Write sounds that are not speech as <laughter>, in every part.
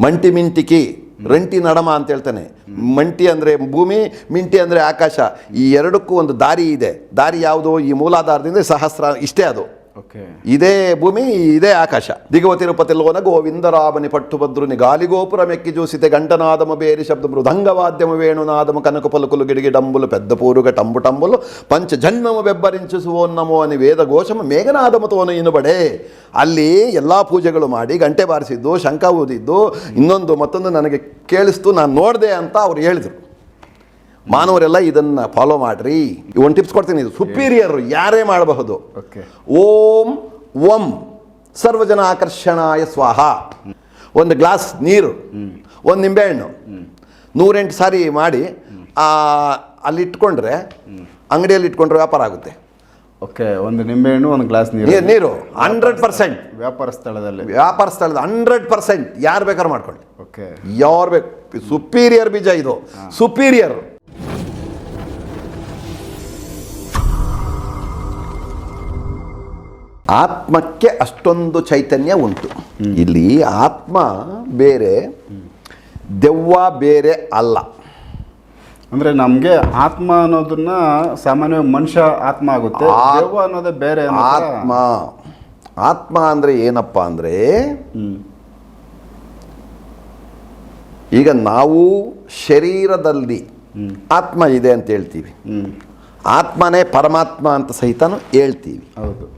ಮಂಟಿ ಮಿಂಟಿಕಿ, ರಂಟಿ ನಡಮ ಅಂತ ಹೇಳ್ತಾನೆ. ಮಂಟಿ ಅಂದರೆ ಭೂಮಿ, ಮಿಂಟಿ ಅಂದರೆ ಆಕಾಶ. ಈ ಎರಡಕ್ಕೂ ಒಂದು ದಾರಿ ಇದೆ. ದಾರಿ ಯಾವುದು ಈ ಮೂಲಾಧಾರದಿಂದ ಸಹಸ್ರ, ಇಷ್ಟೇ ಅದು. ಓಕೆ ಇದೇ ಭೂಮಿ ಇದೇ ಆಕಾಶ ದಿಗವ ತಿರುಪತಿಲೋನ ಗೋವಿಂದರಾಮನಿ ಪಟ್ಟು ಭದ್ರುನಿ ಗಾಲಿಗೋಪುರ ಮೆಕ್ಕಿ ಜೂಸಿತೆ ಗಂಟನಾದಮ ಬೇರಿ ಶಬ್ದ ಮೃದಂಗವಾದ್ಯಮ ವೇಣುನಾದಮ ಕನಕ ಪಲುಕುಲು ಗಿಡಿಗಿ ಡಂಬುಲು పెద్ద పూరుగ టంబు టంబులు పంచ జన్మము ಬೆಬ್ಬರಿಂಚಿಸುವೋನ್ನಮೋ అని ವೇದ ಘೋಷಮ ಮೇಘನಾದಮತೋನು ಇನುಬಡೆ ಅಲ್ಲಿ ಎಲ್ಲ ಪೂಜೆಗಳು ಮಾಡಿ ಗಂಟೆ ಬಾರಿಸಿದ್ದು ಶಂಕ ಊದಿದ್ದು ಇನ್ನೊಂದು ಮತ್ತೊಂದು ನನಗೆ ಕೇಳಿಸ್ತು ನಾನು ನೋಡಿದೆ ಅಂತ ಅವ್ರು ಹೇಳಿದರು ಮಾನವರೆಲ್ಲ ಇದನ್ನು ಫಾಲೋ ಮಾಡ್ರಿ. ಒಂದು ಟಿಪ್ಸ್ ಕೊಡ್ತೀನಿ ಇದು. ಸುಪೀರಿಯರ್ ಯಾರೇ ಮಾಡಬಹುದು. ಓಕೆ ಓಂ ಓಂ ಸರ್ವಜನ ಆಕರ್ಷಣಾಯ ಸ್ವಾಹ. ಒಂದು ಗ್ಲಾಸ್ ನೀರು ಒಂದು ನಿಂಬೆಹಣ್ಣು. ನೂರೆಂಟು ಸಾರಿ ಮಾಡಿ ಅಲ್ಲಿ ಇಟ್ಕೊಂಡ್ರೆ ಅಂಗಡಿಯಲ್ಲಿ ಇಟ್ಕೊಂಡ್ರೆ ವ್ಯಾಪಾರ ಆಗುತ್ತೆ. ಓಕೆ ಒಂದು ನಿಂಬೆಹಣ್ಣು ಒಂದು ಗ್ಲಾಸ್ ನೀರು. ನೀರು ಹಂಡ್ರೆಡ್ ಪರ್ಸೆಂಟ್. ವ್ಯಾಪಾರ ಸ್ಥಳದಲ್ಲಿ. ವ್ಯಾಪಾರ ಸ್ಥಳದ ಹಂಡ್ರೆಡ್ ಪರ್ಸೆಂಟ್. ಯಾರು ಬೇಕಾದ್ರೂ ಮಾಡ್ಕೊಳ್ಳಿ. ಓಕೆ ಯಾರು ಬೇಕು. ಸುಪೀರಿಯರ್ ಬೀಜ ಇದು. ಸುಪೀರಿಯರ್ ಆತ್ಮಕ್ಕೆ ಅಷ್ಟೊಂದು ಚೈತನ್ಯ ಉಂಟು. ಇಲ್ಲಿ ಆತ್ಮ ಬೇರೆ ದೆವ್ವ ಬೇರೆ ಅಲ್ಲ. ಅಂದ್ರೆ ನಮಗೆ ಆತ್ಮ ಅನ್ನೋದನ್ನ ಸಾಮಾನ್ಯವಾಗಿ ಮನುಷ್ಯ ಆತ್ಮ ಆಗುತ್ತೆ ದೆವ್ವ ಅನ್ನೋದೇ ಬೇರೆ ಆತ್ಮ ಆತ್ಮ ಅಂದರೆ ಏನಪ್ಪ ಅಂದರೆ ಈಗ ನಾವು ಶರೀರದಲ್ಲಿ ಆತ್ಮ ಇದೆ ಅಂತ ಹೇಳ್ತೀವಿ. ಆತ್ಮನೇ ಪರಮಾತ್ಮ ಅಂತ ಸಹಿತನು ಹೇಳ್ತೀವಿ. ಹೌದು.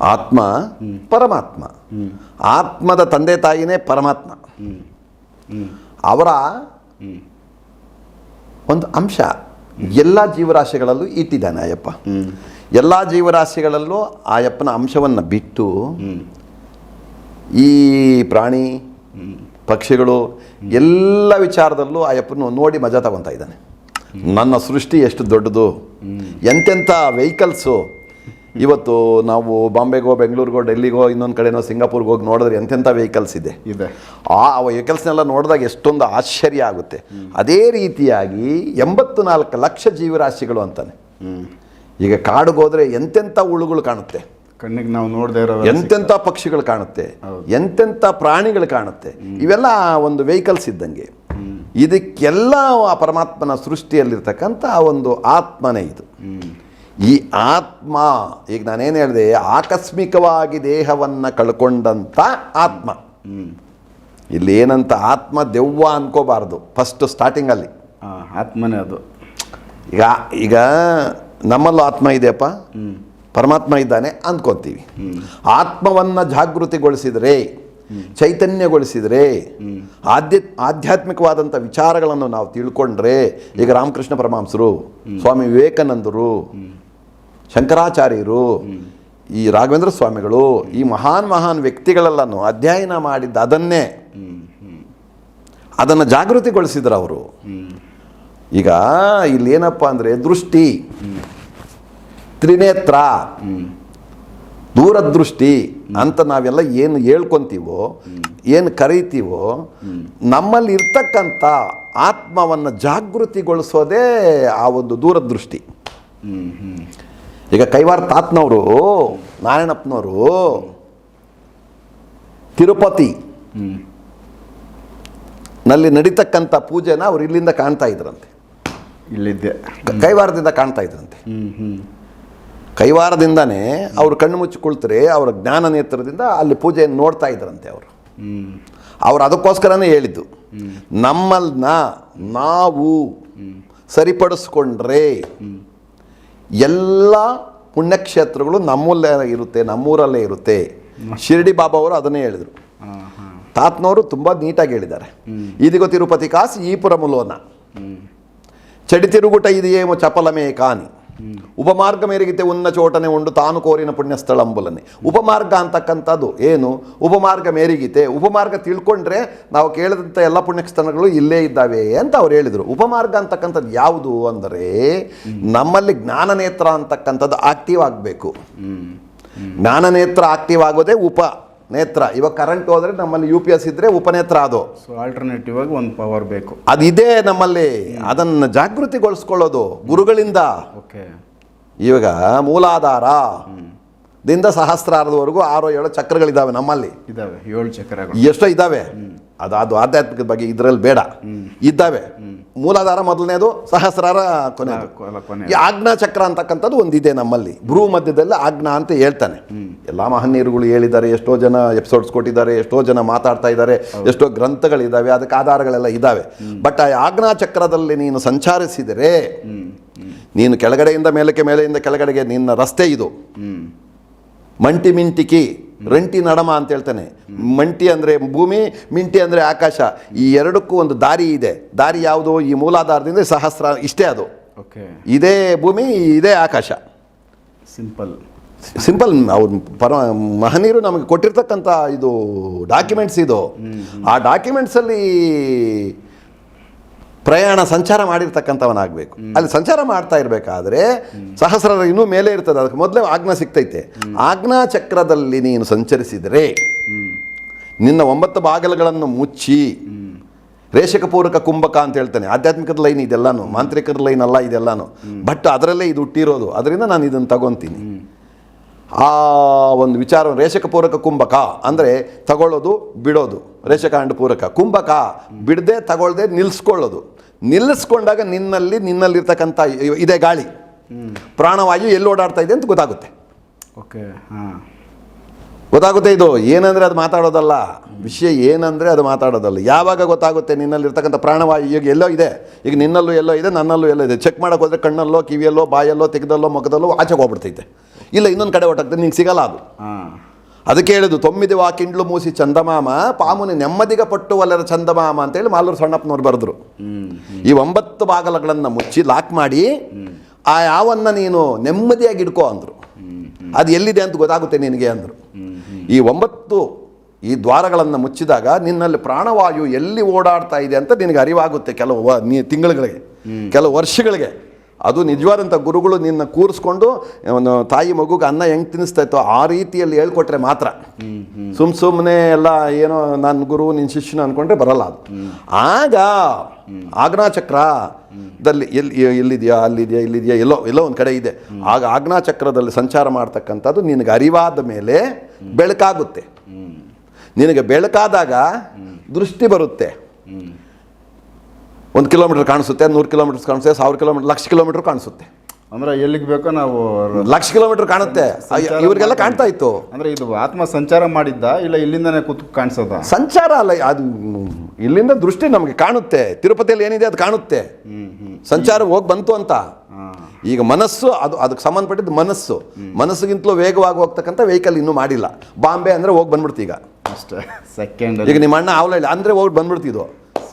ಆತ್ಮ ಪರಮಾತ್ಮ. ಆತ್ಮದ ತಂದೆ ತಾಯಿನೇ ಪರಮಾತ್ಮ. ಅವರ ಒಂದು ಅಂಶ ಎಲ್ಲ ಜೀವರಾಶಿಗಳಲ್ಲೂ ಇಟ್ಟಿದ್ದಾನೆ ಅಯ್ಯಪ್ಪ. ಎಲ್ಲ ಜೀವರಾಶಿಗಳಲ್ಲೂ ಆಯಪ್ಪನ ಅಂಶವನ್ನು ಬಿಟ್ಟು ಈ ಪ್ರಾಣಿ, ಪಕ್ಷಿಗಳು ಎಲ್ಲ ವಿಚಾರದಲ್ಲೂ ಆಯಪ್ಪನ್ನು ನೋಡಿ ಮಜಾ ತಗೊತಾ ಇದ್ದಾನೆ. ನನ್ನ ಸೃಷ್ಟಿ ಎಷ್ಟು ದೊಡ್ಡದು. ಎಂತೆಂಥ ವೆಹಿಕಲ್ಸು ಇವತ್ತು ನಾವು ಬಾಂಬೆಗೋ ಬೆಂಗಳೂರಿಗೋ ಡೆಲ್ಲಿಗೋ ಇನ್ನೊಂದು ಕಡೆನೋ ಸಿಂಗಾಪುರ್ಗೆ ಹೋಗಿ ನೋಡಿದ್ರೆ ಎಂತೆಂಥ ವೆಹಿಕಲ್ಸ್ ಇದೆ. ಇದೆ. ಆ ವೆಹಿಕಲ್ಸ್ನೆಲ್ಲ ನೋಡಿದಾಗ ಎಷ್ಟೊಂದು ಆಶ್ಚರ್ಯ ಆಗುತ್ತೆ. ಅದೇ ರೀತಿಯಾಗಿ ಎಂಬತ್ತು ನಾಲ್ಕು ಲಕ್ಷ ಜೀವರಾಶಿಗಳು ಅಂತಾನೆ. ಈಗ ಕಾಡಿಗೆ ಹೋದ್ರೆ ಎಂತೆಂಥ ಹುಳುಗಳು ಕಾಣುತ್ತೆ. ಕಣ್ಣಿಗೆ ನಾವು ನೋಡದೇ ಇರೋ ಎಂತೆಂಥ ಪಕ್ಷಿಗಳು ಕಾಣುತ್ತೆ. ಎಂತೆಂಥ ಪ್ರಾಣಿಗಳು ಕಾಣುತ್ತೆ. ಇವೆಲ್ಲ ಒಂದು ವೆಹಿಕಲ್ಸ್ ಇದ್ದಂಗೆ. ಇದಕ್ಕೆಲ್ಲ ಆ ಪರಮಾತ್ಮನ ಸೃಷ್ಟಿಯಲ್ಲಿರ್ತಕ್ಕಂಥ ಒಂದು ಆತ್ಮನೇ ಇದು. ಈ ಆತ್ಮ ಈಗ ನಾನೇನು ಹೇಳಿದೆ ಆಕಸ್ಮಿಕವಾಗಿ ದೇಹವನ್ನು ಕಳ್ಕೊಂಡಂಥ ಆತ್ಮ. ಇಲ್ಲಿ ಏನಂತ ಆತ್ಮ ದೆವ್ವ ಅನ್ಕೋಬಾರ್ದು ಫಸ್ಟ್ ಸ್ಟಾರ್ಟಿಂಗಲ್ಲಿ ಆತ್ಮನೇ ಅದು. ಈಗ ಈಗ ನಮ್ಮಲ್ಲೂ ಆತ್ಮ ಇದೆಯಪ್ಪ? ಪರಮಾತ್ಮ ಇದ್ದಾನೆ ಅಂದ್ಕೋತೀವಿ ಆತ್ಮವನ್ನು ಜಾಗೃತಿಗೊಳಿಸಿದರೆ ಚೈತನ್ಯಗೊಳಿಸಿದರೆ ಆಧ್ಯ ಆಧ್ಯಾತ್ಮಿಕವಾದಂಥ ವಿಚಾರಗಳನ್ನು ನಾವು ತಿಳ್ಕೊಂಡ್ರೆ ಈಗ ರಾಮಕೃಷ್ಣ ಪರಮಾಂಸರು ಸ್ವಾಮಿ ವಿವೇಕಾನಂದರು ಶಂಕರಾಚಾರ್ಯರು, ಈ ರಾಘವೇಂದ್ರ ಸ್ವಾಮಿಗಳು, ಈ ಮಹಾನ್ ಮಹಾನ್ ವ್ಯಕ್ತಿಗಳೆಲ್ಲನೂ ಅಧ್ಯಯನ ಮಾಡಿದ್ದ ಅದನ್ನೇ ಅದನ್ನು ಜಾಗೃತಿಗೊಳಿಸಿದ್ರು ಅವರು. ಈಗ ಇಲ್ಲಿ ಏನಪ್ಪ ಅಂದರೆ ದೃಷ್ಟಿ, ತ್ರಿನೇತ್ರ, ದೂರದೃಷ್ಟಿ ಅಂತ ನಾವೆಲ್ಲ ಏನು ಹೇಳ್ಕೊಂತೀವೋ, ಏನು ಕರೀತೀವೋ, ನಮ್ಮಲ್ಲಿ ಇರ್ತಕ್ಕಂಥ ಆತ್ಮವನ್ನು ಜಾಗೃತಿಗೊಳಿಸೋದೇ ಆ ಒಂದು ದೂರದೃಷ್ಟಿ. ಈಗ ಕೈವಾರ ತಾತ್ನವರು ನಾರಾಯಣಪ್ಪನವರು ತಿರುಪತಿ ನಲ್ಲಿ ನಡೀತಕ್ಕಂಥ ಪೂಜೆನ ಅವ್ರು ಇಲ್ಲಿಂದ ಕಾಣ್ತಾ ಇದ್ರಂತೆ. ಇಲ್ಲಿದ್ದೆ. ಕೈವಾರದಿಂದ ಕಾಣ್ತಾ ಇದ್ರಂತೆ. ಕೈವಾರದಿಂದನೇ ಅವರು ಕಣ್ಣು ಮುಚ್ಚಿಕೊಳ್ತಾರೆ ಅವರ ಜ್ಞಾನ ನೇತ್ರದಿಂದ ಅಲ್ಲಿ ಪೂಜೆಯನ್ನು ನೋಡ್ತಾ ಇದ್ರಂತೆ ಅವರು. ಅವರು ಅವ್ರು ಅದಕ್ಕೋಸ್ಕರನೇ ಹೇಳಿದ್ದು ನಮ್ಮಲ್ನ ನಾವು ಸರಿಪಡಿಸ್ಕೊಂಡ್ರೆ ಎಲ್ಲ ಪುಣ್ಯಕ್ಷೇತ್ರಗಳು ನಮ್ಮಲ್ಲೇ ಇರುತ್ತೆ ನಮ್ಮೂರಲ್ಲೇ ಇರುತ್ತೆ. ಶಿರಡಿ ಬಾಬಾ ಅವರು ಅದನ್ನೇ ಹೇಳಿದರು. ತಾತ್ನವರು ತುಂಬ ನೀಟಾಗಿ ಹೇಳಿದ್ದಾರೆ. ಇದಿಗೋ ತಿರುಪತಿ ಕಾಸು ಈ ಮುಲೋನ ಚಡಿ ತಿರುಗುಟ ಇದೆಯೇಮೋ ಚಪಲಮೇ ಕಾನಿ. ಉಪಮಾರ್ಗ ಮೇರೆಗಿತೆ ಉನ್ನ ಚೋಟನೆ ಉಂಡು ತಾನು ಕೋರಿನ ಪುಣ್ಯಸ್ಥಳಂಬುಲನೆ ಉಪಮಾರ್ಗ ಅಂತಕ್ಕಂಥದ್ದು ಏನು? ಉಪಮಾರ್ಗ ಮೇರಿಗಿತೆ ಉಪಮಾರ್ಗ ತಿಳ್ಕೊಂಡ್ರೆ ನಾವು ಕೇಳಿದಂಥ ಎಲ್ಲ ಪುಣ್ಯಸ್ಥಳಗಳು ಇಲ್ಲೇ ಇದ್ದಾವೆ ಅಂತ ಅವ್ರು ಹೇಳಿದರು. ಉಪಮಾರ್ಗ ಅಂತಕ್ಕಂಥದ್ದು ಯಾವುದು ಅಂದರೆ ನಮ್ಮಲ್ಲಿ ಜ್ಞಾನನೇತ್ರ ಅಂತಕ್ಕಂಥದ್ದು ಆಕ್ಟಿವ್ ಆಗಬೇಕು. ಜ್ಞಾನ ನೇತ್ರ ಆಕ್ಟಿವ್ ಆಗೋದೇ ಉಪ. ನೇತ್ರ. ಇವಾಗ ಕರೆಂಟ್ ಹೋದರೆ ನಮ್ಮಲ್ಲಿ ಯು ಪಿ ಎಸ್ ಇದ್ದರೆ ಉಪನೇತ್ರ ಅದು. ಸೊ ಆಲ್ಟರ್ನೇಟಿವ್ ಆಗಿ ಒಂದು ಪವರ್ ಬೇಕು. ಅದಿದೆ ನಮ್ಮಲ್ಲಿ. ಅದನ್ನು ಜಾಗೃತಿಗೊಳಿಸ್ಕೊಳ್ಳೋದು ಗುರುಗಳಿಂದ. ಓಕೆ ಇವಾಗ ಮೂಲಾಧಾರ. ದಿಂದ ಸಹಸ್ರಾರದವರೆಗೂ ಆರು ಏಳು ಚಕ್ರಗಳಿದ್ದಾವೆ ನಮ್ಮಲ್ಲಿ. ಇದಾವೆ ಏಳು ಚಕ್ರಗಳು. ಎಷ್ಟೋ ಇದ್ದಾವೆ ಅದು ಅದು ಆಧ್ಯಾತ್ಮಿಕದ ಬಗ್ಗೆ ಇದರಲ್ಲಿ ಬೇಡ. ಇದ್ದಾವೆ. ಮೂಲಾಧಾರ ಮೊದಲನೇದು ಸಹಸ್ರಾರ ಕೊನೆ- ಆಜ್ಞಾ ಚಕ್ರ ಅಂತಕ್ಕಂಥದ್ದು ಒಂದಿದೆ ನಮ್ಮಲ್ಲಿ. ಭ್ರೂ ಮಧ್ಯದಲ್ಲಿ ಆಜ್ಞಾ ಅಂತ ಹೇಳ್ತಾನೆ. ಎಲ್ಲ ಮಹನೀಯರುಗಳು ಹೇಳಿದ್ದಾರೆ ಎಷ್ಟೋ ಜನ ಎಪಿಸೋಡ್ಸ್ ಕೊಟ್ಟಿದ್ದಾರೆ ಎಷ್ಟೋ ಜನ ಮಾತಾಡ್ತಾ ಇದ್ದಾರೆ ಎಷ್ಟೋ ಗ್ರಂಥಗಳಿದ್ದಾವೆ ಅದಕ್ಕೆ ಆಧಾರಗಳೆಲ್ಲ ಇದ್ದಾವೆ. ಬಟ್ ಆ ಆಜ್ಞಾ ಚಕ್ರದಲ್ಲಿ ನೀನು ಸಂಚರಿಸಿದರೆ ನೀನು ಕೆಳಗಡೆಯಿಂದ ಮೇಲಕ್ಕೆ ಮೇಲೆಯಿಂದ ಕೆಳಗಡೆಗೆ ನಿನ್ನ ರಸ್ತೆ ಇದು. ಮಂಟಿ ಮಿಂಟಿಕಿ ರಂಟಿ ನಡಮ ಅಂತ ಹೇಳ್ತಾನೆ. ಮಂಟಿ ಅಂದರೆ ಭೂಮಿ ಮಿಂಟಿ ಅಂದರೆ ಆಕಾಶ. ಈ ಎರಡಕ್ಕೂ ಒಂದು ದಾರಿ ಇದೆ. ದಾರಿ ಯಾವುದು? ಈ ಮೂಲಾಧಾರದಿಂದ ಸಹಸ್ರ ಇಷ್ಟೇ ಅದು. ಓಕೆ. ಇದೇ ಭೂಮಿ ಇದೇ ಆಕಾಶ. ಸಿಂಪಲ್. ಸಿಂಪಲ್ ಅವ್ರು ಪರ ಮಹನೀಯರು ನಮಗೆ ಕೊಟ್ಟಿರ್ತಕ್ಕಂಥ ಇದು ಡಾಕ್ಯುಮೆಂಟ್ಸ್ ಇದು. ಆ ಡಾಕ್ಯುಮೆಂಟ್ಸಲ್ಲಿ ಪ್ರಯಾಣ ಸಂಚಾರ ಮಾಡಿರ್ತಕ್ಕಂಥವನಾಗಬೇಕು. ಅಲ್ಲಿ ಸಂಚಾರ ಮಾಡ್ತಾ ಇರಬೇಕಾದ್ರೆ ಸಹಸ್ರ ಇನ್ನೂ ಮೇಲೆ ಇರ್ತದೆ. ಅದಕ್ಕೆ ಮೊದಲೇ ಆಜ್ಞಾ ಸಿಗ್ತೈತೆ ಆಜ್ಞಾ ಚಕ್ರದಲ್ಲಿ ನೀನು ಸಂಚರಿಸಿದರೆ ನಿನ್ನ ಒಂಬತ್ತು ಬಾಗಿಲುಗಳನ್ನು ಮುಚ್ಚಿ ರೇಷಕ ಪೂರಕ ಕುಂಭಕ ಅಂತ ಹೇಳ್ತಾನೆ. ಆಧ್ಯಾತ್ಮಿಕದ ಲೈನ್ ಇದೆಲ್ಲಾನು ಮಾಂತ್ರಿಕದ ಲೈನ್ ಅಲ್ಲ ಇದೆಲ್ಲಾನು. ಬಟ್ ಅದರಲ್ಲೇ ಇದು ಹುಟ್ಟಿರೋದು. ಅದರಿಂದ ನಾನು ಇದನ್ನು ತಗೊತೀನಿ. ಆ ಒಂದು ವಿಚಾರ ರೇಷಕ ಪೂರಕ ಕುಂಭಕ ಅಂದರೆ ತಗೊಳ್ಳೋದು ಬಿಡೋದು. ರೇಷಕಾಂಡ ಪೂರಕ ಕುಂಭಕ ಬಿಡದೆ ತಗೊಳ್ಳದೆ ನಿಲ್ಲಿಸ್ಕೊಳ್ಳೋದು ನಿಲ್ಲಿಸ್ಕೊಂಡಾಗ ನಿನ್ನಲ್ಲಿ ನಿನ್ನಲ್ಲಿರ್ತಕ್ಕಂಥ ಇದೇ ಗಾಳಿ. ಪ್ರಾಣವಾಯು ಎಲ್ಲಿ ಓಡಾಡ್ತಾ ಇದೆ ಅಂತ ಗೊತ್ತಾಗುತ್ತೆ. ಓಕೆ ಹಾಂ. ಗೊತ್ತಾಗುತ್ತೆ ಇದು. ಏನಂದರೆ ಅದು ಮಾತಾಡೋದಲ್ಲ. ವಿಷಯ ಏನಂದರೆ ಅದು ಮಾತಾಡೋದಲ್ಲ. ಯಾವಾಗ ಗೊತ್ತಾಗುತ್ತೆ ನಿನ್ನಲ್ಲಿರ್ತಕ್ಕಂಥ ಪ್ರಾಣವಾಯು? ಈಗ ಎಲ್ಲೋ ಇದೆ. ಈಗ ನಿನ್ನಲ್ಲೂ ಎಲ್ಲೋ ಇದೆ ನನ್ನಲ್ಲೂ ಎಲ್ಲೋ ಇದೆ. ಚೆಕ್ ಮಾಡೋಕೆ ಹೋದರೆ ಕಣ್ಣಲ್ಲೋ ಕಿವಿಯಲ್ಲೋ ಬಾಯಲ್ಲೋ ತೆಗೆದಲ್ಲೋ ಮುಖದಲ್ಲೋ ಆಚೆಗೆ ಹೋಗ್ಬಿಡ್ತೈತೆ. ಇಲ್ಲ ಇನ್ನೊಂದು ಕಡೆ ಹೊಟ್ಟಾಗ್ತದೆ ನಿಂಗೆ ಸಿಗಲ್ಲ ಅದು. ಹಾಂ. ಅದಕ್ಕೆ ಹೇಳೋದು ತೊಮ್ಮಿది ವಾಕಿಂಡ್ಲು ಮೂಸಿ ಚಂದಮಾಮ ಪಾಮುನಿ ನೆಮ್ಮದಿಗ ಪಟ್ಟು ಒಲ್ಲರ ಚಂದಮಾಮ ಅಂತೇಳಿ ಮಾಲೂರು ಸಣ್ಣಪ್ಪನವ್ರು ಬರೆದ್ರು. ಈ ಒಂಬತ್ತು ಬಾಗಲಗಳನ್ನು ಮುಚ್ಚಿ ಲಾಕ್ ಮಾಡಿ ಆ ಯಾವನ್ನ ನೀನು ನೆಮ್ಮದಿಯಾಗಿ ಇಡ್ಕೋ ಅಂದರು. ಅದು ಎಲ್ಲಿದೆ ಅಂತ ಗೊತ್ತಾಗುತ್ತೆ ನಿನಗೆ ಅಂದರು. ಈ ಒಂಬತ್ತು ಈ ದ್ವಾರಗಳನ್ನು ಮುಚ್ಚಿದಾಗ ನಿನ್ನಲ್ಲಿ ಪ್ರಾಣವಾಯು ಎಲ್ಲಿ ಓಡಾಡ್ತಾ ಇದೆ ಅಂತ ನಿನಗೆ ಅರಿವಾಗುತ್ತೆ ಕೆಲವು ನೀ ತಿಂಗಳುಗಳಿಗೆ ಕೆಲವು ವರ್ಷಗಳಿಗೆ. ಅದು ನಿಜವಾದಂಥ ಗುರುಗಳು ನಿನ್ನ ಕೂರಿಸ್ಕೊಂಡು ಒಂದು ತಾಯಿ ಮಗುಗೆ ಅನ್ನ ಹೆಂಗೆ ತಿನ್ನಿಸ್ತಾ ಇತ್ತು ಆ ರೀತಿಯಲ್ಲಿ ಹೇಳ್ಕೊಟ್ರೆ ಮಾತ್ರ. ಸುಮ್ ಸುಮ್ಮನೆ ಎಲ್ಲ ಏನೋ ನನ್ನ ಗುರು ನಿನ್ನ ಶಿಷ್ಯನ ಅಂದ್ಕೊಂಡ್ರೆ ಬರಲ್ಲ ಅದು. ಆಗ ದಲ್ಲಿ ಎಲ್ಲಿ ಎಲ್ಲಿದೆಯಾ, ಅಲ್ಲಿದೆಯಾ, ಇಲ್ಲಿದೆಯಾ, ಎಲ್ಲೋ ಎಲ್ಲೋ ಒಂದು ಕಡೆ ಇದೆ. ಆಗ ಆಜ್ಞಾಚಕ್ರದಲ್ಲಿ ಸಂಚಾರ ಮಾಡ್ತಕ್ಕಂಥದ್ದು ನಿನಗೆ ಅರಿವಾದ ಮೇಲೆ ಬೆಳಕಾಗುತ್ತೆ. ನಿನಗೆ ಬೆಳಕಾದಾಗ ದೃಷ್ಟಿ ಬರುತ್ತೆ. ಒಂದು ಕಿಲೋಮೀಟರ್ ಕಾಣಿಸುತ್ತೆ ನೂರು ಕಿಲೋಮೀಟರ್ಸ್ ಕಾಣಿಸುತ್ತೆ ಸಾವಿರ ಕಿಲೋಮೀಟರ್ ಲಕ್ಷ ಕಿಲೋಮೀಟರ್ ಕಾಣಿಸುತ್ತೆ. ಅಂದ್ರೆ ಎಲ್ಲಿಗೆ ಬೇಕೋ ನಾವು ಲಕ್ಷ ಕಿಲೋಮೀಟರ್ ಕಾಣುತ್ತೆ. ಇವರಿಗೆಲ್ಲ ಕಾಣ್ತಾ ಇತ್ತು. ಅಂದ್ರೆ ಇದು ಆತ್ಮ ಸಂಚಾರ ಮಾಡಿದ್ದ ಇಲ್ಲ ಇಲ್ಲಿಂದನೇ ಕೂತು ಕಾಣಿಸೋದ? ಸಂಚಾರ ಅಲ್ಲ ಅದು ಇಲ್ಲಿಂದ ದೃಷ್ಟಿ ನಮಗೆ ಕಾಣುತ್ತೆ. ತಿರುಪತಿಯಲ್ಲಿ ಏನಿದೆ ಅದು ಕಾಣುತ್ತೆ. ಸಂಚಾರ ಹೋಗಿ ಬಂತು ಅಂತ. ಈಗ ಮನಸ್ಸು ಅದು ಅದಕ್ಕೆ ಸಂಬಂಧಪಟ್ಟಿದ್ದು ಮನಸ್ಸು. ಮನಸ್ಸಿಗಿಂತಲೂ ವೇಗವಾಗಿ ಹೋಗ್ತಕ್ಕಂಥ ವೆಹಿಕಲ್ ಇನ್ನೂ ಮಾಡಿಲ್ಲ. ಬಾಂಬೆ ಅಂದರೆ ಹೋಗಿ ಬಂದ್ಬಿಡ್ತೀಗ ಈಗ. ಅಷ್ಟೇ. <laughs> ಸೆಕೆಂಡ್ ಈಗ ನಿಮ್ಮ ಅಣ್ಣ ಅವಲಹಳ್ಳಿ ಅಂದರೆ ಹೋಗಿ ಬಂದ್ಬಿಡ್ತಿದ್ದು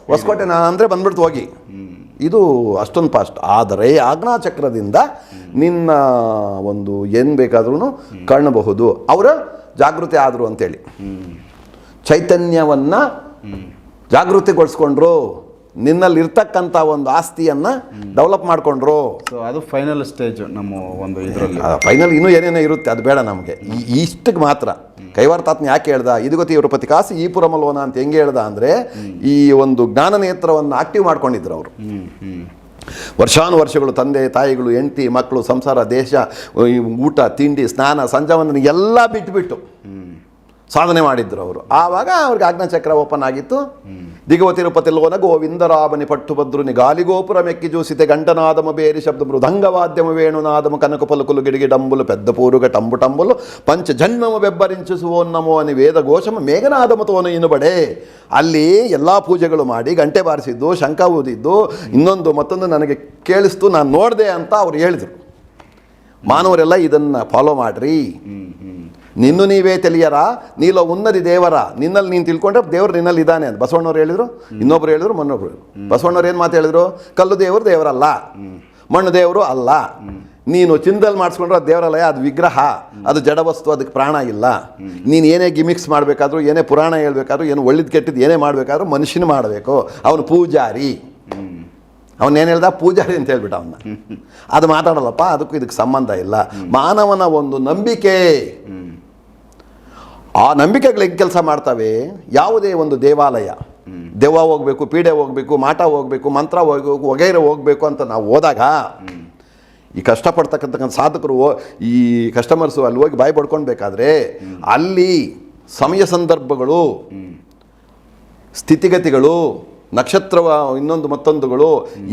ಹೊಸಕೋಟೆ ನಾನು ಅಂದರೆ ಬಂದ್ಬಿಡ್ತು ಹೋಗಿ. ಇದು ಅಷ್ಟೊಂದು ಫಾಸ್ಟ್ ಆದರೆ ಆಜ್ಞಾಚಕ್ರದಿಂದ ನಿನ್ನ ಒಂದು ಏನು ಬೇಕಾದ್ರೂ ಕಾಣಬಹುದು. ಅವರ ಜಾಗೃತಿ ಆದರು ಅಂತೇಳಿ. ಚೈತನ್ಯವನ್ನು ಜಾಗೃತಿಗೊಳಿಸ್ಕೊಂಡ್ರು. ನಿನ್ನಲ್ಲಿ ಇರ್ತಕ್ಕಂಥ ಒಂದು ಆಸ್ತಿಯನ್ನು ಡೆವಲಪ್ ಮಾಡಿಕೊಂಡ್ರು. ಸೊ ಅದು ಫೈನಲ್ ಸ್ಟೇಜ್ ನಮ್ಮ ಒಂದು ಇದರಲ್ಲಿ. ಫೈನಲ್ ಇನ್ನೂ ಏನೇನೋ ಇರುತ್ತೆ ಅದು ಬೇಡ ನಮಗೆ. ಈ ಇಷ್ಟಕ್ಕೆ ಮಾತ್ರ. ಕೈವಾರ್ತಾತ್ನ ಯಾಕೆ ಹೇಳ್ದ? ಇದು ಗೊತ್ತಿ ಇವರು ಕಾಸು ಈ ಪುರಮಲೋನ ಅಂತ ಹೆಂಗೆ ಹೇಳ್ದ ಅಂದರೆ ಈ ಒಂದು ಜ್ಞಾನ ನೇತ್ರವನ್ನು ಆಕ್ಟಿವ್ ಮಾಡ್ಕೊಂಡಿದ್ರು ಅವರು. ವರ್ಷಾನು ವರ್ಷಗಳು ತಂದೆ, ತಾಯಿಗಳು, ಹೆಂಡತಿ, ಮಕ್ಕಳು, ಸಂಸಾರ, ದೇಶ ಊಟ, ತಿಂಡಿ, ಸ್ನಾನ ಸಂಜಾವನ ಎಲ್ಲ ಬಿಟ್ಬಿಟ್ಟು. ಸಾಧನೆ ಮಾಡಿದ್ರು ಅವರು ಆವಾಗ ಅವ್ರಿಗೆ ಆಜ್ಞಾಚಕ್ರ ಓಪನ್ ಆಗಿತ್ತು ದಿಗವ ತಿರುಪತಿ ಲೋನ ಗೋವಿಂದರಾಮನಿ ಪಟ್ಟುಭದ್ರುನಿ ಗಾಲಿಗೋಪುರ ಮೆಕ್ಕಿ ಜೂಸಿತೆ ಗಂಟನಾದಮ ಬೇರಿ ಶಬ್ದ ಮೃದಂಗವಾದ್ಯಮ ವೇಣುನಾದಮ ಕನಕ ಪಲುಕುಲು ಗಿಡಿಗಿ ಡಂಬುಲು ಪೆದ್ದ ಪೂರುಗ ಟಂಬು ಟಂಬುಲು ಪಂಚ ಜನ್ಮಮ ಬೆಬ್ಬರಿಂಚಿಸುವೋ ನಮೋ అని ವೇದ ಘೋಷಮ ಮೇಘನಾದಮತೋನು ಇನುಬಡೆ ಅಲ್ಲಿ ಎಲ್ಲ ಪೂಜೆಗಳು ಮಾಡಿ ಗಂಟೆ ಬಾರಿಸಿದ್ದು ಶಂಕ ಊದಿದ್ದು ಇನ್ನೊಂದು ಮತ್ತೊಂದು ನನಗೆ ಕೇಳಿಸ್ತು ನಾನು ನೋಡಿದೆ ಅಂತ ಅವ್ರು ಹೇಳಿದರು ಮಾನವರೆಲ್ಲ ಇದನ್ನು ಫಾಲೋ ಮಾಡ್ರಿ ನಿನ್ನು ನೀವೇ ತಿಳಿಯರ ನೀಲೋ ಉನ್ನದಿ ದೇವರ? ನಿನ್ನಲ್ಲಿ ನೀನು ತಿಳ್ಕೊಂಡ್ರೆ ದೇವರು ನಿನ್ನಲ್ಲಿ ಇದ್ದಾನೆ ಅಂತ. ಬಸವಣ್ಣವ್ರು ಹೇಳಿದ್ರು ಇನ್ನೊಬ್ರು ಹೇಳಿದ್ರು ಮನ್ನೊಬ್ರು ಹೇಳಿದ್ರು. ಬಸವಣ್ಣವ್ರು ಏನು ಮಾತು ಹೇಳಿದ್ರು? ಕಲ್ಲು ದೇವರು ದೇವರಲ್ಲ. ಮಣ್ಣು ದೇವರು ಅಲ್ಲ. ನೀನು ಚಿನ್ನದಲ್ಲಿ ಮಾಡಿಸ್ಕೊಂಡ್ರೆ ಅದು ದೇವರಲ್ಲ ಅದು ವಿಗ್ರಹ ಅದು ಜಡವಸ್ತು ಅದಕ್ಕೆ ಪ್ರಾಣ ಇಲ್ಲ. ನೀನು ಏನೇ ಗಿಮಿಕ್ಸ್ ಮಾಡಬೇಕಾದ್ರೂ ಏನೇ ಪುರಾಣ ಹೇಳ್ಬೇಕಾದ್ರೂ ಏನು ಒಳ್ಳೆದು ಕೆಟ್ಟಿದ್ದು ಏನೇ ಮಾಡಬೇಕಾದ್ರೂ ಮನುಷ್ಯನ ಮಾಡಬೇಕು. ಅವನು ಪೂಜಾರಿ. ಅವನೇನು ಹೇಳ್ದ? ಪೂಜಾರಿ ಅಂತ ಹೇಳ್ಬಿಟ್ಟ ಅವನ್ನ. ಅದು ಮಾತಾಡಲ್ಲಪ್ಪ ಅದಕ್ಕೂ ಇದಕ್ಕೆ ಸಂಬಂಧ ಇಲ್ಲ. ಮಾನವನ ಒಂದು ನಂಬಿಕೆ. ಆ ನಂಬಿಕೆಗಳು ಹೆಂಗೆ ಕೆಲಸ ಮಾಡ್ತವೆ ಯಾವುದೇ ಒಂದು ದೇವಾಲಯ. ದೆವ್ವ ಹೋಗಬೇಕು, ಪೀಡೆ ಹೋಗ್ಬೇಕು, ಮಾಟ ಹೋಗ್ಬೇಕು, ಮಂತ್ರ ಹೋಗ್ಬೇಕು ವಗೈರೆ ಹೋಗ್ಬೇಕು ಅಂತ ನಾವು ಹೋದಾಗ ಈ ಕಷ್ಟಪಡ್ತಕ್ಕಂಥ ಸಾಧಕರು ಈ ಕಸ್ಟಮರ್ಸು ಅಲ್ಲಿ ಹೋಗಿ ಬಾಯಿ ಪಡ್ಕೊಳ್ಬೇಕಾದ್ರೆ ಅಲ್ಲಿ ಸಮಯ ಸಂದರ್ಭಗಳು, ಸ್ಥಿತಿಗತಿಗಳು, ನಕ್ಷತ್ರ ಇನ್ನೊಂದು ಮತ್ತೊಂದುಗಳು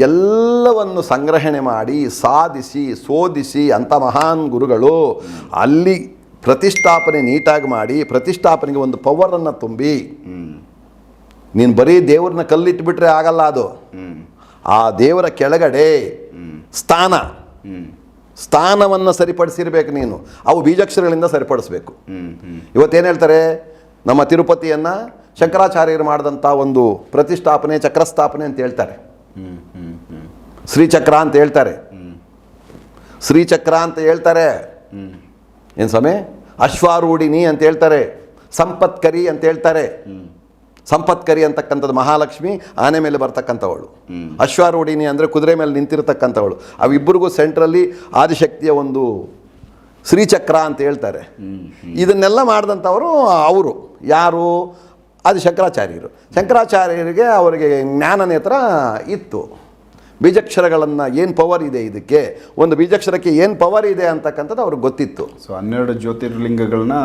ಎಲ್ಲವನ್ನು ಸಂಗ್ರಹಣೆ ಮಾಡಿ ಸಾಧಿಸಿ ಶೋಧಿಸಿ ಅಂಥ ಮಹಾನ್ ಗುರುಗಳು ಅಲ್ಲಿ ಪ್ರತಿಷ್ಠಾಪನೆ ನೀಟಾಗಿ ಮಾಡಿ, ಪ್ರತಿಷ್ಠಾಪನೆಗೆ ಒಂದು ಪವರನ್ನು ತುಂಬಿ, ನೀನು ಬರೀ ದೇವ್ರನ್ನ ಕಲ್ಲಿಟ್ಬಿಟ್ರೆ ಆಗಲ್ಲ ಅದು. ಆ ದೇವರ ಕೆಳಗಡೆ ಸ್ಥಾನ. ಸ್ಥಾನವನ್ನು ಸರಿಪಡಿಸಿರ್ಬೇಕು ನೀನು. ಅವು ಬೀಜಾಕ್ಷರಗಳಿಂದ ಸರಿಪಡಿಸ್ಬೇಕು. ಇವತ್ತೇನು ಹೇಳ್ತಾರೆ? ನಮ್ಮ ತಿರುಪತಿಯನ್ನು ಶಂಕರಾಚಾರ್ಯರು ಮಾಡಿದಂಥ ಒಂದು ಪ್ರತಿಷ್ಠಾಪನೆ, ಚಕ್ರಸ್ಥಾಪನೆ ಅಂತ ಹೇಳ್ತಾರೆ. ಶ್ರೀಚಕ್ರ ಅಂತ ಹೇಳ್ತಾರೆ. ಶ್ರೀಚಕ್ರ ಅಂತ ಹೇಳ್ತಾರೆ. ಏನು ಸಮಯ ಅಶ್ವಾರೂಢಿನಿ ಅಂತ ಹೇಳ್ತಾರೆ. ಸಂಪತ್ಕರಿ ಅಂತ ಹೇಳ್ತಾರೆ. ಸಂಪತ್ಕರಿ ಅಂತಕ್ಕಂಥದ್ದು ಮಹಾಲಕ್ಷ್ಮಿ, ಆನೆ ಮೇಲೆ ಬರ್ತಕ್ಕಂಥವಳು. ಅಶ್ವಾರೂಢಿನಿ ಅಂದರೆ ಕುದುರೆ ಮೇಲೆ ನಿಂತಿರ್ತಕ್ಕಂಥವಳು. ಅವಿಬ್ಬರಿಗೂ ಸೆಂಟ್ರಲ್ಲಿ ಆದಿಶಕ್ತಿಯ ಒಂದು ಶ್ರೀಚಕ್ರ ಅಂತ ಹೇಳ್ತಾರೆ. ಇದನ್ನೆಲ್ಲ ಮಾಡಿದಂಥವರು ಅವರು. ಯಾರು? ಅದು ಶಂಕರಾಚಾರ್ಯರು ಶಂಕರಾಚಾರ್ಯರಿಗೆ ಅವರಿಗೆ ಜ್ಞಾನ ನೇತ್ರ ಇತ್ತು. ಬೀಜಾಕ್ಷರಗಳನ್ನು ಏನು ಪವರ್ ಇದೆ ಇದಕ್ಕೆ? ಒಂದು ಬೀಜಕ್ಷರಕ್ಕೆ ಏನು ಪವರ್ ಇದೆ ಅಂತಕ್ಕಂಥದ್ದು ಅವ್ರಿಗೆ ಗೊತ್ತಿತ್ತು. ಸೊ ಹನ್ನೆರಡು ಜ್ಯೋತಿರ್ಲಿಂಗಗಳನ್ನ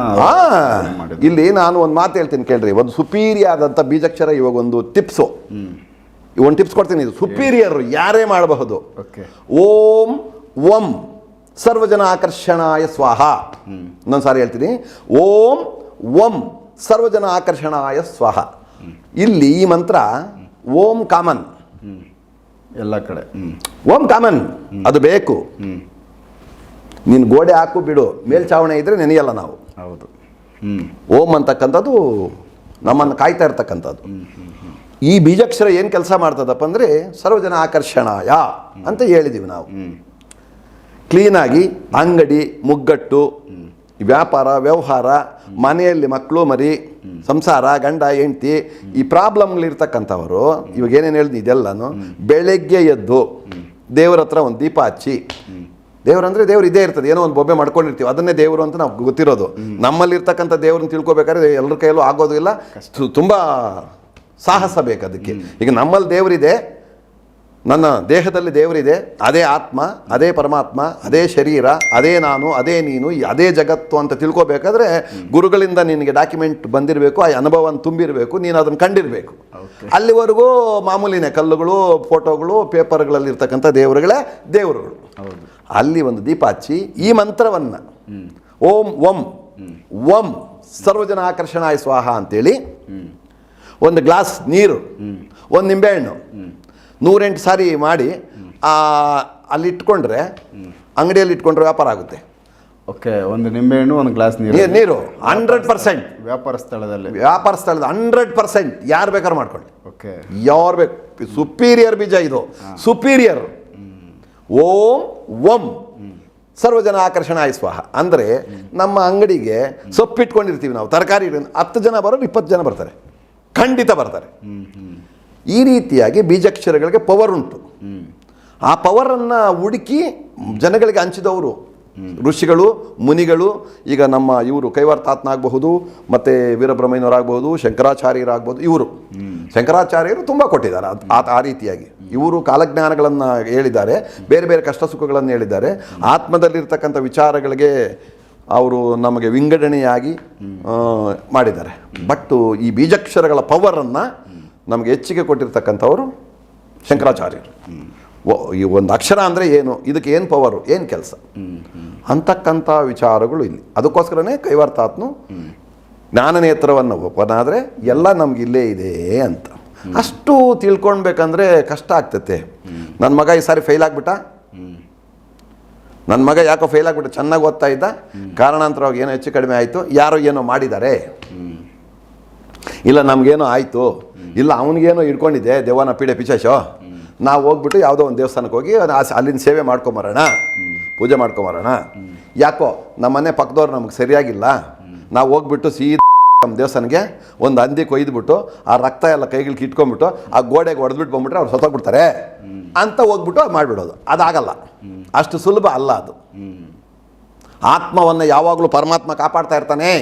ಇಲ್ಲಿ ನಾನು ಒಂದು ಮಾತು ಹೇಳ್ತೀನಿ ಕೇಳ್ರಿ. ಒಂದು ಸುಪೀರಿಯರ್ ಆದಂಥ ಬೀಜಾಕ್ಷರ ಇವಾಗ ಒಂದು ಟಿಪ್ಸು ಒಂದು ಟಿಪ್ಸ್ ಕೊಡ್ತೀನಿ ಇದು. ಸುಪೀರಿಯರು ಯಾರೇ ಮಾಡಬಹುದು. ಓಂ ಓಂ ಸರ್ವಜನ ಆಕರ್ಷಣಾಯ ಸ್ವಾಹ. ಇನ್ನೊಂದು ಸಾರಿ ಹೇಳ್ತೀನಿ. ಓಂ ಓಂ ಸರ್ವಜನ ಆಕರ್ಷಣಾಯ ಸ್ವಾಹ. ಇಲ್ಲಿ ಈ ಮಂತ್ರ ಓಂ ಕಾಮನ್. ಎಲ್ಲ ಕಡೆ. ಓಮ್ ಕಾಮನ್ ಅದು ಬೇಕು. ನೀನು ಗೋಡೆ ಹಾಕು ಬಿಡು. ಮೇಲ್ಛಾವಣೆ ಇದ್ರೆ ನೆನೆಯಲ್ಲ ನಾವು. ಹೌದು. ಓಮ್ ಓಂ ಅಂತಕ್ಕಂಥದ್ದು ನಮ್ಮನ್ನು ಕಾಯ್ತಾ ಇರ್ತಕ್ಕಂಥದ್ದು. ಈ ಬೀಜಾಕ್ಷರ ಏನು ಕೆಲಸ ಮಾಡ್ತದಪ್ಪ ಅಂದರೆ ಸರ್ವಜನ ಆಕರ್ಷಣಾಯ ಅಂತ ಹೇಳಿದ್ದೀವಿ ನಾವು. ಕ್ಲೀನಾಗಿ ಅಂಗಡಿ ಮುಗ್ಗಟ್ಟು ವ್ಯಾಪಾರ, ವ್ಯವಹಾರ, ಮನೆಯಲ್ಲಿ ಮಕ್ಕಳು ಮರಿ, ಸಂಸಾರ, ಗಂಡ, ಹೆಂಡತಿ, ಈ ಪ್ರಾಬ್ಲಮ್ಗಳಿರ್ತಕ್ಕಂಥವರು ಇವಾಗ ಏನೇನು ಹೇಳಿದ್ನಿ ಇದೆಲ್ಲನು, ಬೆಳಗ್ಗೆ ಎದ್ದು ದೇವ್ರ ಹತ್ರ ಒಂದು ದೀಪ ಹಚ್ಚಿ ದೇವ್ರಂದ್ರೆ ದೇವ್ರು ಇದೇ ಇರ್ತದೆ, ಏನೋ ಒಂದು ಬೊಬ್ಬೆ ಮಾಡ್ಕೊಂಡಿರ್ತೀವಿ, ಅದನ್ನೇ ದೇವರು ಅಂತ ನಾವು ಗೊತ್ತಿರೋದು. ನಮ್ಮಲ್ಲಿರ್ತಕ್ಕಂಥ ದೇವ್ರನ್ನ ತಿಳ್ಕೊಬೇಕಾದ್ರೆ ಎಲ್ಲರ ಕೈಯಲ್ಲೂ ಆಗೋದಿಲ್ಲ ತುಂಬಾ ಸಾಹಸ ಬೇಕು ಅದಕ್ಕೆ. ಈಗ ನಮ್ಮಲ್ಲಿ ದೇವರಿದೆ ನನ್ನ ದೇಹದಲ್ಲಿ ದೇವರಿದೆ ಅದೇ ಆತ್ಮ ಅದೇ ಪರಮಾತ್ಮ ಅದೇ ಶರೀರ ಅದೇ ನಾನು ಅದೇ ನೀನು ಅದೇ ಜಗತ್ತು ಅಂತ ತಿಳ್ಕೊಬೇಕಾದ್ರೆ ಗುರುಗಳಿಂದ ನಿನಗೆ ಡಾಕ್ಯುಮೆಂಟ್ ಬಂದಿರಬೇಕು ಆ ಅನುಭವನ ತುಂಬಿರಬೇಕು ನೀನು ಅದನ್ನು ಕಂಡಿರಬೇಕು. ಅಲ್ಲಿವರೆಗೂ ಮಾಮೂಲಿನೇ ಕಲ್ಲುಗಳು ಫೋಟೋಗಳು ಪೇಪರ್ಗಳಲ್ಲಿ ಇರ್ತಕ್ಕಂಥ ದೇವರುಗಳೇ ದೇವರುಗಳು. ಅಲ್ಲಿ ಒಂದು ದೀಪ ಹಚ್ಚಿ ಈ ಮಂತ್ರವನ್ನು ಓಂ ಓಂ ಓಂ ಸರ್ವಜನ ಆಕರ್ಷಣಾಯ ಸ್ವಾಹ ಅಂತೇಳಿ ಒಂದು ಗ್ಲಾಸ್ ನೀರು ಒಂದು ನಿಂಬೆಹಣ್ಣು ನೂರೆಂಟು ಸಾರಿ ಮಾಡಿ ಅಲ್ಲಿ ಇಟ್ಕೊಂಡ್ರೆ ಅಂಗಡಿಯಲ್ಲಿ ಇಟ್ಕೊಂಡ್ರೆ ವ್ಯಾಪಾರ ಆಗುತ್ತೆ. ಓಕೆ ಒಂದು ನಿಂಬೆಹಣ್ಣು ಒಂದು ಗ್ಲಾಸ್ ನೀರು. ನೀರು ಹಂಡ್ರೆಡ್ ಪರ್ಸೆಂಟ್. ವ್ಯಾಪಾರ ಸ್ಥಳದಲ್ಲಿ. ವ್ಯಾಪಾರ ಸ್ಥಳದ ಹಂಡ್ರೆಡ್ ಪರ್ಸೆಂಟ್. ಯಾರು ಬೇಕಾದ್ರೂ ಮಾಡ್ಕೊಳ್ಳಿ. ಓಕೆ. ಯಾರು ಬೇಕು ಸುಪೀರಿಯರ್ ಬೀಜ ಇದು. ಸುಪೀರಿಯರ್. ಓಂ ಓಂ ಸರ್ವಜನ ಆಕರ್ಷಣ ಸ್ವಾಹ. ಅಂದರೆ ನಮ್ಮ ಅಂಗಡಿಗೆ ಸೊಪ್ಪಿಟ್ಕೊಂಡಿರ್ತೀವಿ ನಾವು. ತರಕಾರಿ ಹತ್ತು ಜನ ಬರೋರು ಇಪ್ಪತ್ತು ಜನ ಬರ್ತಾರೆ. ಖಂಡಿತ ಬರ್ತಾರೆ. ಈ ರೀತಿಯಾಗಿ ಬೀಜಾಕ್ಷರಗಳಿಗೆ ಪವರ್ ಉಂಟು. ಆ ಪವರನ್ನು ಹುಡುಕಿ ಜನಗಳಿಗೆ ಹಂಚಿದವರು. ಋಷಿಗಳು, ಮುನಿಗಳು, ಈಗ ನಮ್ಮ ಇವರು ಕೈವಾರ್ತಾತ್ನಾಗಬಹುದು ಮತ್ತು ವೀರಬ್ರಹ್ಮಯ್ಯನವರಾಗಬಹುದು ಶಂಕರಾಚಾರ್ಯರಾಗ್ಬೋದು ಇವರು. ಶಂಕರಾಚಾರ್ಯರು ತುಂಬ ಕೊಟ್ಟಿದ್ದಾರೆ ಆ ಆ ರೀತಿಯಾಗಿ. ಇವರು ಕಾಲಜ್ಞಾನಗಳನ್ನು ಹೇಳಿದ್ದಾರೆ, ಬೇರೆ ಬೇರೆ ಕಷ್ಟ ಸುಖಗಳನ್ನು ಹೇಳಿದ್ದಾರೆ. ಆತ್ಮದಲ್ಲಿರ್ತಕ್ಕಂಥ ವಿಚಾರಗಳಿಗೆ ಅವರು ನಮಗೆ ವಿಂಗಡಣೆಯಾಗಿ ಮಾಡಿದ್ದಾರೆ. ಬಟ್ಟು ಈ ಬೀಜಾಕ್ಷರಗಳ ಪವರನ್ನು ನಮಗೆ ಹೆಚ್ಚಿಗೆ ಕೊಟ್ಟಿರ್ತಕ್ಕಂಥವರು ಶಂಕರಾಚಾರ್ಯರು. ಈ ಒಂದು ಅಕ್ಷರ ಅಂದರೆ ಏನು? ಇದಕ್ಕೆ ಏನು ಪವರು ಏನು ಕೆಲಸ? ಅಂತಕ್ಕಂಥ ವಿಚಾರಗಳು ಇಲ್ಲಿ. ಅದಕ್ಕೋಸ್ಕರನೇ ಕೈವಾರ್ತಾತ್ನು ಜ್ಞಾನನೇತ್ರವನ್ನು ಒಪ್ಪನಾದರೆ ಎಲ್ಲ ನಮ್ಗೆ ಇಲ್ಲೇ ಇದೆ ಅಂತ. ಅಷ್ಟು ತಿಳ್ಕೊಳ್ಬೇಕಂದ್ರೆ ಕಷ್ಟ ಆಗ್ತತೆ. ನನ್ನ ಮಗ ಈ ಸಾರಿ ಫೇಲ್ ಆಗ್ಬಿಟ್ಟ? ನನ್ನ ಮಗ ಯಾಕೋ ಫೇಲ್ ಆಗ್ಬಿಟ್ಟ? ಚೆನ್ನಾಗಿ ಓದ್ತಾ ಇದ್ದ? ಕಾರಣಾಂತರವಾಗಿ ಏನೋ ಹೆಚ್ಚು ಕಡಿಮೆ ಆಯಿತು. ಯಾರೋ ಏನೋ ಮಾಡಿದ್ದಾರೆ ಇಲ್ಲ, ನಮಗೇನೋ ಆಯಿತು. ಇಲ್ಲ, ಅವನಿಗೇನೋ ಇಟ್ಕೊಂಡಿದ್ದೆ ದೇವನ ಪೀಡೆ ಪಿಚಾಶೋ ನಾವು ಹೋಗ್ಬಿಟ್ಟು ಯಾವುದೋ ಒಂದು ದೇವಸ್ಥಾನಕ್ಕೆ ಹೋಗಿ ಅಲ್ಲಿನ ಸೇವೆ ಮಾಡ್ಕೊಂಬರೋಣ. ಪೂಜೆ ಮಾಡ್ಕೊಂಬರೋಣ. ಯಾಕೋ ನಮ್ಮ ಮನೆ ಪಕ್ಕದವ್ರು ನಮಗೆ ಸರಿಯಾಗಿಲ್ಲ. ನಾವು ಹೋಗ್ಬಿಟ್ಟು ಸೀದಾ ನಮ್ಮ ದೇವಸ್ಥಾನಕ್ಕೆ ಒಂದು ಹಂದಿ ಕೊಯ್ದುಬಿಟ್ಟು, ಆ ರಕ್ತ ಎಲ್ಲ ಕೈಗಳಿಗೆ ಇಟ್ಕೊಂಡ್ಬಿಟ್ಟು, ಆ ಗೋಡೆಗೆ ಹೊಡೆದ್ಬಿಟ್ಟು ಬಂದ್ಬಿಟ್ರೆ ಅವ್ರು ಸತ್ತೋಗ್ಬಿಡ್ತಾರೆ. ಅಂತ ಹೋಗ್ಬಿಟ್ಟು ಮಾಡಿಬಿಡೋದು. ಅದಾಗಲ್ಲ. ಅಷ್ಟು ಸುಲಭ ಅಲ್ಲ ಅದು. ಆತ್ಮವನ್ನು ಯಾವಾಗಲೂ ಪರಮಾತ್ಮ ಕಾಪಾಡ್ತಾ ಇರ್ತಾನೆ.